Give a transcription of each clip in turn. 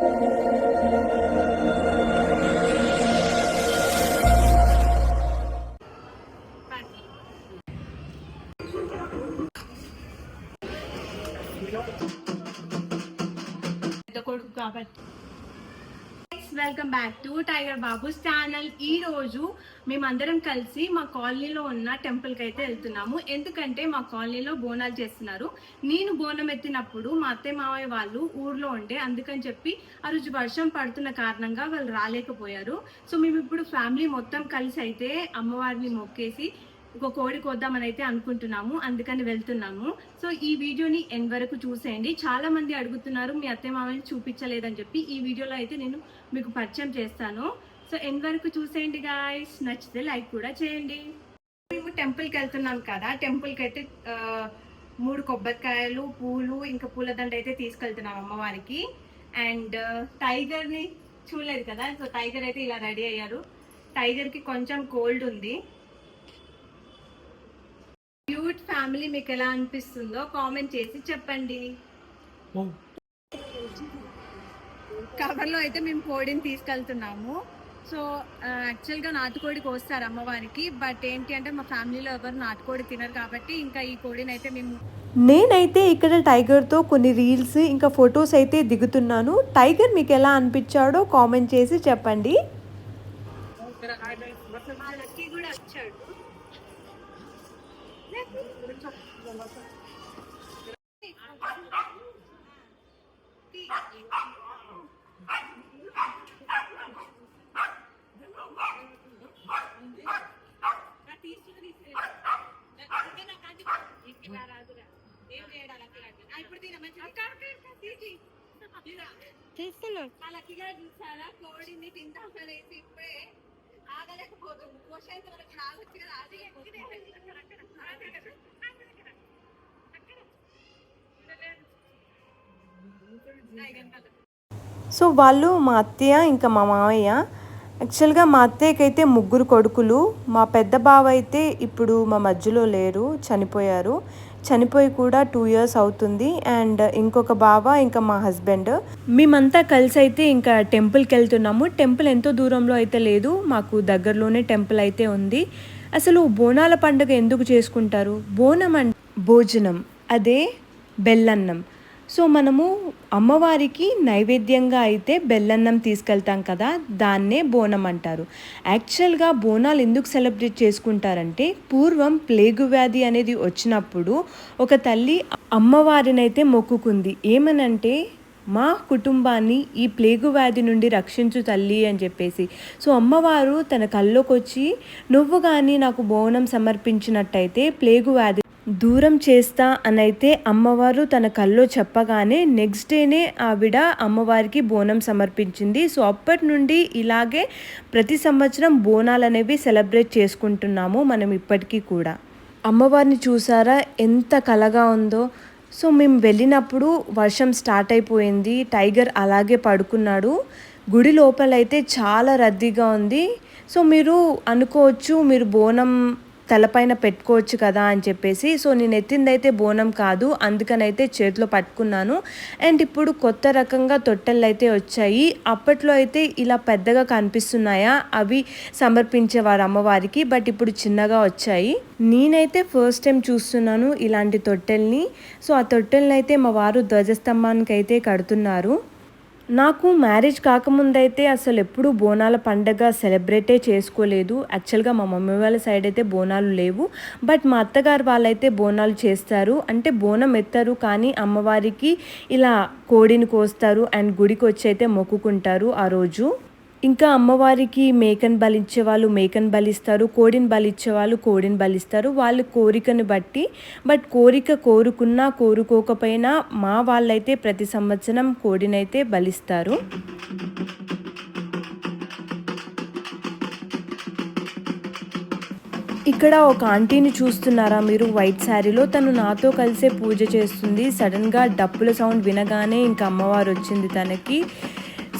పెద్ద welcome back to Tiger Babu's channel. ఈ రోజు మేమందరం కలిసి మా కాలనీలో ఉన్న టెంపుల్కి అయితే వెళ్తున్నాము. ఎందుకంటే మా కాలనీలో బోనాలు చేస్తున్నారు. నేను బోనం ఎత్తినప్పుడు మా అత్తయ్య మావయ్య వాళ్ళు ఊర్లో ఉండే. అందుకని చెప్పి ఆ రోజు వర్షం పడుతున్న కారణంగా వాళ్ళు రాలేకపోయారు. సో మేము ఇప్పుడు ఫ్యామిలీ మొత్తం కలిసి అయితే అమ్మవారిని మొక్కేసి ఒక కోడి కోద్దామని అయితే అనుకుంటున్నాము అందుకని వెళ్తున్నాము. సో ఈ వీడియోని ఎన్ వరకు చూసేయండి. చాలా మంది అడుగుతున్నారు మీ అత్తయ్య మామని చూపించలేదని చెప్పి ఈ వీడియోలో అయితే నేను మీకు పరిచయం చేస్తాను. సో ఎన్ వరకు చూసేయండి గాయస్ నచ్చితే లైక్ కూడా చేయండి. మేము టెంపుల్కి వెళ్తున్నాం కదా. టెంపుల్కి అయితే మూడు కొబ్బరికాయలు పూలు ఇంకా పూలదండ అయితే తీసుకెళ్తున్నాం అమ్మవారికి. అండ్ టైగర్ని చూడలేదు కదా. సో టైగర్ అయితే ఇలా రెడీ అయ్యారు. టైగర్కి కొంచెం కోల్డ్ ఉంది. క్యూట్ ఫ్యామిలీ మీకు ఎలా అనిపిస్తుందో కామెంట్ చేసి చెప్పండి. కవర్లో అయితే మేము కోడిని తీసుకెళ్తున్నాము. సో యాక్చువల్గా నాటుకోడి కోస్తారు అమ్మవారికి. బట్ ఏంటి అంటే మా ఫ్యామిలీలో ఎవరు నాటుకోడి తినరు కాబట్టి ఇంకా ఈ కోడిని అయితే మేము నేనైతే ఇక్కడ టైగర్తో కొన్ని రీల్స్ ఇంకా ఫొటోస్ అయితే దిగుతున్నాను. టైగర్ మీకు ఎలా అనిపించాడో కామెంట్ చేసి చెప్పండి. కూడా వచ్చాడు. చేస్తున్నా ఆ కోడిని తింటాం కోడిని ఇప్పుడే ఆగలేకపోతుంది. కోసేంత వరకు రావచ్చు కదా అది సో వాళ్ళు మా అత్తయ్య ఇంకా మా మామయ్య యాక్చువల్గా మా అత్తయ్యకి అయితే ముగ్గురు కొడుకులు. మా పెద్ద బావ అయితే ఇప్పుడు మా మధ్యలో లేరు చనిపోయారు. చనిపోయి కూడా టూ ఇయర్స్ అవుతుంది. అండ్ ఇంకొక బావ ఇంకా మా హస్బెండ్ మేమంతా కలిసి అయితే ఇంకా టెంపుల్కి వెళ్తున్నాము. టెంపుల్ ఎంతో దూరంలో అయితే లేదు. మాకు దగ్గరలోనే టెంపుల్ అయితే ఉంది. అసలు బోనాల పండుగ ఎందుకు చేసుకుంటారు? బోనం అంటే భోజనం. అదే బెల్లన్నం. సో మనము అమ్మవారికి నైవేద్యంగా అయితే బెల్లన్నం తీసుకెళ్తాం కదా దాన్నే బోనం అంటారు. యాక్చువల్గా బోనాలు ఎందుకు సెలబ్రేట్ చేసుకుంటారంటే పూర్వం ప్లేగు వ్యాధి అనేది వచ్చినప్పుడు ఒక తల్లి అమ్మవారినైతే మొక్కుకుంది. ఏమనంటే మా కుటుంబాన్ని ఈ ప్లేగు వ్యాధి నుండి రక్షించు తల్లి అని చెప్పేసి. సో అమ్మవారు తన కల్లోకి వచ్చి నువ్వు కానీ నాకు బోనం సమర్పించినట్టయితే ప్లేగు వ్యాధి దూరం చేస్తా అనైతే అమ్మవారు తన కల్లో చెప్పగానే నెక్స్ట్ డేనే ఆవిడ అమ్మవారికి బోనం సమర్పించింది. సో అప్పటి నుండి ఇలాగే ప్రతి సంవత్సరం బోనాలు అనేవి సెలబ్రేట్ చేసుకుంటున్నాము మనం ఇప్పటికీ కూడా. అమ్మవారిని చూసారా? ఎంత కలగా ఉందో. సో మేము వెళ్ళినప్పుడు వర్షం స్టార్ట్ అయిపోయింది. టైగర్ అలాగే పడుకున్నాడు. గుడి లోపలైతే చాలా రద్దీగా ఉంది. సో మీరు అనుకోవచ్చు మీరు బోనం తలపైన పెట్టుకోవచ్చు కదా అని చెప్పేసి. సో నేను ఎత్తిందైతే బోనం కాదు అందుకనైతే చేతిలో పట్టుకున్నాను. అండ్ ఇప్పుడు కొత్త రకంగా తొట్టెలు అయితే వచ్చాయి. అప్పట్లో అయితే ఇలా పెద్దగా కనిపిస్తున్నాయా? అవి సమర్పించేవారు అమ్మవారికి బట్ ఇప్పుడు చిన్నగా వచ్చాయి. నేనైతే ఫస్ట్ టైం చూస్తున్నాను ఇలాంటి తొట్టెల్ని. సో ఆ తొట్టెల్ని అయితే మా వారు ధ్వజస్తంభానికి అయితే కడుతున్నారు. నాకు మ్యారేజ్ కాకముందైతే అసలు ఎప్పుడూ బోనాల పండగ సెలబ్రేటే చేసుకోలేదు. యాక్చువల్గా మా మమ్మీ వాళ్ళ సైడ్ అయితే బోనాలు లేవు. బట్ మా అత్తగారు వాళ్ళైతే బోనాలు చేస్తారు. అంటే బోనం ఎత్తారు కానీ అమ్మవారికి ఇలా కోడిని కోస్తారు అండ్ గుడికి వచ్చి అయితే మొక్కుకుంటారు ఆ రోజు. ఇంకా అమ్మవారికి మేకను బలిచ్చే వాళ్ళు మేకను బలిస్తారు కోడిని బలిచ్చే వాళ్ళు కోడిని బలిస్తారు. వాళ్ళు కోరికను బట్టి బట్ కోరిక కోరుకున్నా కోరుకోకపోయినా మా వాళ్ళైతే ప్రతి సంవత్సరం కోడినైతే బలిస్తారు. ఇక్కడ ఒక ఆంటీని చూస్తున్నారా మీరు? వైట్ శారీలో తను నాతో కలిసే పూజ చేస్తుంది. సడన్గా డప్పుల సౌండ్ వినగానే ఇంకా అమ్మవారు వచ్చింది తనకి.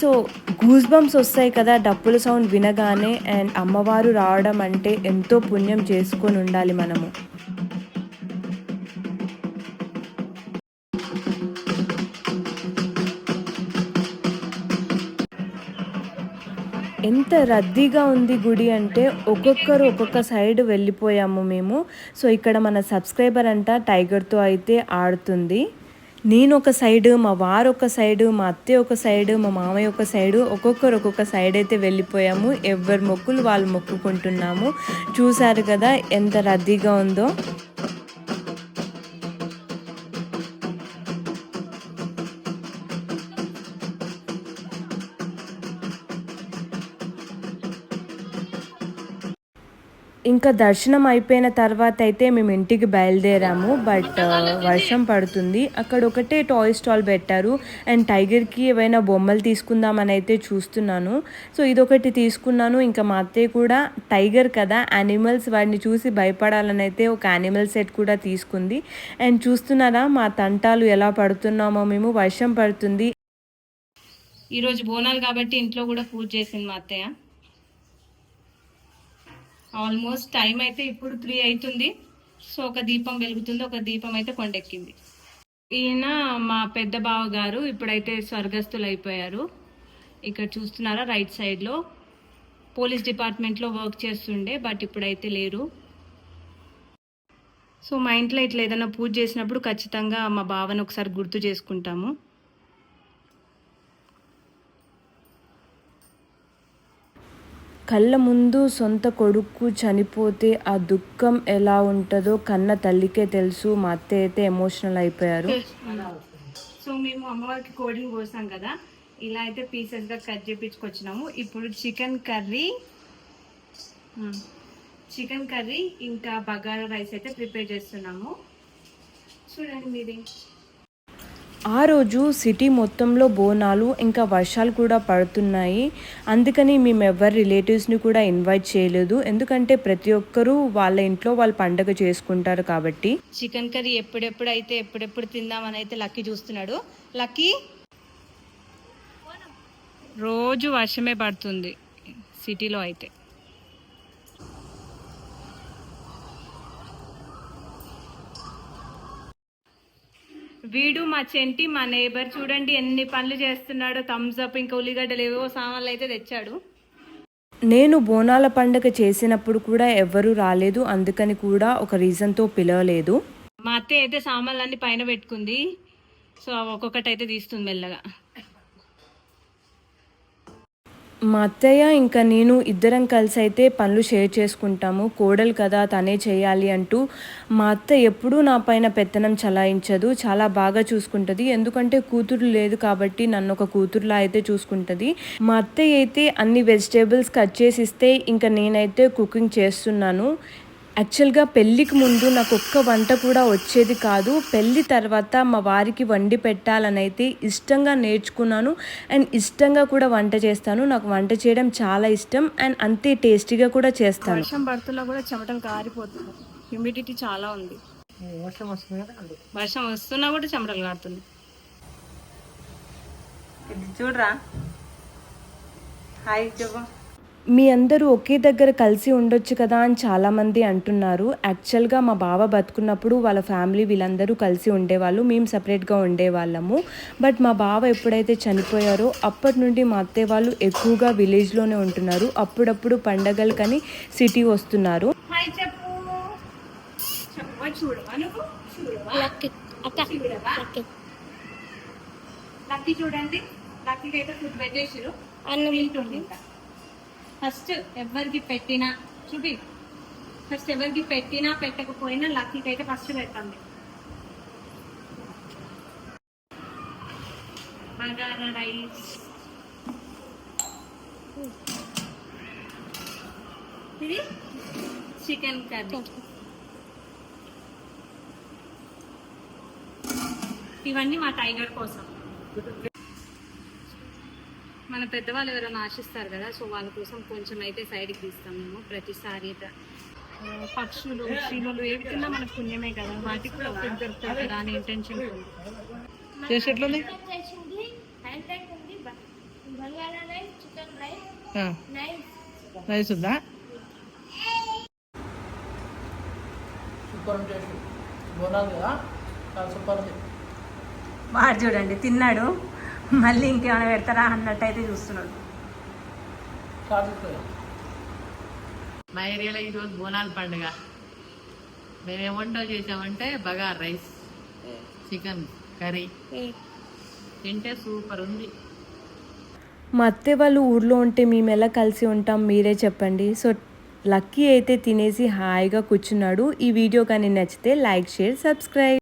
సో గూస్ బంప్స్ వస్తాయి కదా డప్పుల సౌండ్ వినగానే అండ్ అమ్మవారు రావడం అంటే ఎంతో పుణ్యం చేసుకొని ఉండాలి మనము. ఎంత రద్దీగా ఉంది గుడి అంటే ఒక్కొక్కరు ఒక్కొక్క సైడ్ వెళ్ళిపోయాము మేము. సో ఇక్కడ మన సబ్స్క్రైబర్ అంట టైగర్తో అయితే ఆడుతుంది. నేను ఒక సైడ్ మా వారు ఒక సైడ్ మా అత్తయ్య ఒక సైడ్ మా మామయ్య ఒక సైడ్ ఒక్కొక్కరు ఒక్కొక్క సైడ్ అయితే వెళ్ళిపోయాము. ఎవరి మొక్కులు వాళ్ళు మొక్కుకుంటున్నాము. చూశారు కదా ఎంత రద్దీగా ఉందో. ఇంకా దర్శనం అయిపోయిన తర్వాత అయితే మేము ఇంటికి బయలుదేరాము. బట్ uh, వర్షం పడుతుంది. అక్కడ ఒకటే టాయ్ స్టాల్ పెట్టారు. అండ్ టైగర్కి ఏవైనా బొమ్మలు తీసుకుందామని అయితే చూస్తున్నాను. సో ఇదొకటి తీసుకున్నాను. ఇంకా మా అత్తయ్య కూడా టైగర్ కదా యానిమల్స్ వాడిని చూసి భయపడాలని అయితే ఒక యానిమల్ సెట్ కూడా తీసుకుంది. అండ్ చూస్తున్నారా మా తంటాలు ఎలా పడుతున్నామో మేము. వర్షం పడుతుంది. ఈరోజు బోనాలు కాబట్టి ఇంట్లో కూడా పూజ చేసింది మా అత్తయ్య. ఆల్మోస్ట్ టైం అయితే ఇప్పుడు త్రీ అవుతుంది. సో ఒక దీపం వెలుగుతుంది ఒక దీపం అయితే కొండెక్కింది. ఈయన మా పెద్ద బావ గారు ఇప్పుడైతే స్వర్గస్థులు అయిపోయారు ఇక్కడ చూస్తున్నారా రైట్ సైడ్లో. పోలీస్ డిపార్ట్మెంట్లో వర్క్ చేస్తుండే బట్ ఇప్పుడైతే లేరు. సో మా ఇంట్లో ఇట్లా ఏదైనా పూజ చేసినప్పుడు ఖచ్చితంగా మా బావని ఒకసారి గుర్తు చేసుకుంటాము. కళ్ళ ముందు సొంత కొడుకు చనిపోతే ఆ దుఃఖం ఎలా ఉంటుందో కన్న తల్లికే తెలుసు మా అత్తయ్య అయితే ఎమోషనల్ అయిపోయారు. సో మేము అమ్మవారికి కోడిని కోసాం కదా ఇలా అయితే పీసెస్గా కట్ చేపించుకొచ్చినాము. ఇప్పుడు చికెన్ కర్రీ చికెన్ కర్రీ ఇంకా బగారా రైస్ అయితే ప్రిపేర్ చేస్తున్నాము. చూడండి మీది. ఆ రోజు సిటీ మొత్తంలో బోనాలు ఇంకా వర్షాలు కూడా పడుతున్నాయి. అందుకని మేము ఎవరి రిలేటివ్స్ని కూడా ఇన్వైట్ చేయలేదు. ఎందుకంటే ప్రతి ఒక్కరూ వాళ్ళ ఇంట్లో వాళ్ళ పండగ చేసుకుంటారు కాబట్టి. చికెన్ కర్రీ ఎప్పుడెప్పుడు అయితే ఎప్పుడెప్పుడు తిందామని అయితే లక్కీ చూస్తున్నాడు. లక్కీ? రోజు వర్షమే పడుతుంది సిటీలో అయితే. వీడు మా చెంటి మా నేబర్ చూడండి ఎన్ని పనులు చేస్తున్నాడో. థమ్స్ అప్ ఇంకా ఉల్లిగడ్డలు ఏవో సామాన్లు అయితే తెచ్చాడు. నేను బోనాల పండగ చేసినప్పుడు కూడా ఎవ్వరూ రాలేదు. అందుకని కూడా ఒక రీజన్తో పిలవలేదు. మా అత్తయ్య అయితే సామాన్లు అన్ని పైన పెట్టుకుంది. సో ఒక్కొక్కటి అయితే తీస్తుంది మెల్లగా. మా అత్తయ్య ఇంకా నేను ఇద్దరం కలిసి అయితే పనులు షేర్ చేసుకుంటాము. కోడలు కదా తనే చేయాలి అంటూ మా అత్త ఎప్పుడూ నా పైన పెత్తనం చలాయించదు. చాలా బాగా చూసుకుంటుంది. ఎందుకంటే కూతురు లేదు కాబట్టి నన్ను ఒక కూతురులా అయితే చూసుకుంటుంది. మా అత్తయ్య అయితే అన్ని వెజిటేబుల్స్ కట్ చేసి ఇస్తే ఇంకా నేనైతే కుకింగ్ చేస్తున్నాను. యాక్చువల్గా పెళ్ళికి ముందు నాకు ఒక్క వంట కూడా వచ్చేది కాదు. పెళ్ళి తర్వాత మా వారికి వండి పెట్టాలని అయితే ఇష్టంగా నేర్చుకున్నాను. అండ్ ఇష్టంగా కూడా వంట చేస్తాను. నాకు వంట చేయడం చాలా ఇష్టం. అండ్ అంతే టేస్టీగా కూడా చేస్తాను. వర్షం పడుతున్నా కూడా చెమటలు కారిపోతుంది హ్యూమిడిటీ చాలా ఉంది. వర్షం వస్తున్నా కూడా చెమటలు కారుతుంది చూడరా? హాయ్ చెప్పు. మీ అందరూ ఒకే దగ్గర కలిసి ఉండొచ్చు కదా అని చాలామంది అంటున్నారు. యాక్చువల్గా మా బావ బతుకున్నప్పుడు వాళ్ళ ఫ్యామిలీ వీళ్ళందరూ కలిసి ఉండేవాళ్ళు. మేము సపరేట్గా ఉండేవాళ్ళము. బట్ మా బావ ఎప్పుడైతే చనిపోయారో అప్పటి నుండి మా అత్తయ్య వాళ్ళు ఎక్కువగా విలేజ్లోనే ఉంటున్నారు. అప్పుడప్పుడు పండగలకని సిటీ వస్తున్నారు. చూడండి. ఫస్ట్ ఎవరికి పెట్టినా చూపి ఫస్ట్ ఎవరికి పెట్టినా పెట్టకపోయినా లక్కీకి అయితే ఫస్ట్ పెట్టండి. బగారా రైస్. ఇది చికెన్ కర్రీ. ఇవన్నీ మా టైగర్ కోసం. మన పెద్దవాళ్ళు ఎవరైనా ఆశిస్తారు కదా సో వాళ్ళ కోసం కొంచెం అయితే సైడ్కి తీస్తాం మేము ప్రతిసారి పక్షులు చీమలు ఏవి తిన్నా మనకు పుణ్యమే కదా. వాటికి కూడా ఫుడ్ దొరుకుతుంది కదా అనే ఇంటెన్షన్ ఉంది రైస్ ఉందా సూపర్ బోనాలు కదా? చాలా సూపర్ ఉంది. వాడు చూడండి తిన్నాడు. మళ్ళీ ఇంకేమైనా పెడతారా అన్నట్టు అయితే చూస్తున్నాడు. కాదు మా ఏరియాలో ఈరోజు బోనాల పండుగ. మేము వంటలు చేసామంటే బగార్ రైస్ చికెన్ కర్రీ. తింటే సూపర్ ఉంది. మా అత్తయ్య వాళ్ళు ఊర్లో ఉంటే మేము ఎలా కలిసి ఉంటాం మీరే చెప్పండి. సో లక్కీ అయితే తినేసి హాయిగా కూర్చున్నాడు. ఈ వీడియో కానీ నచ్చితే లైక్ షేర్ సబ్స్క్రైబ్.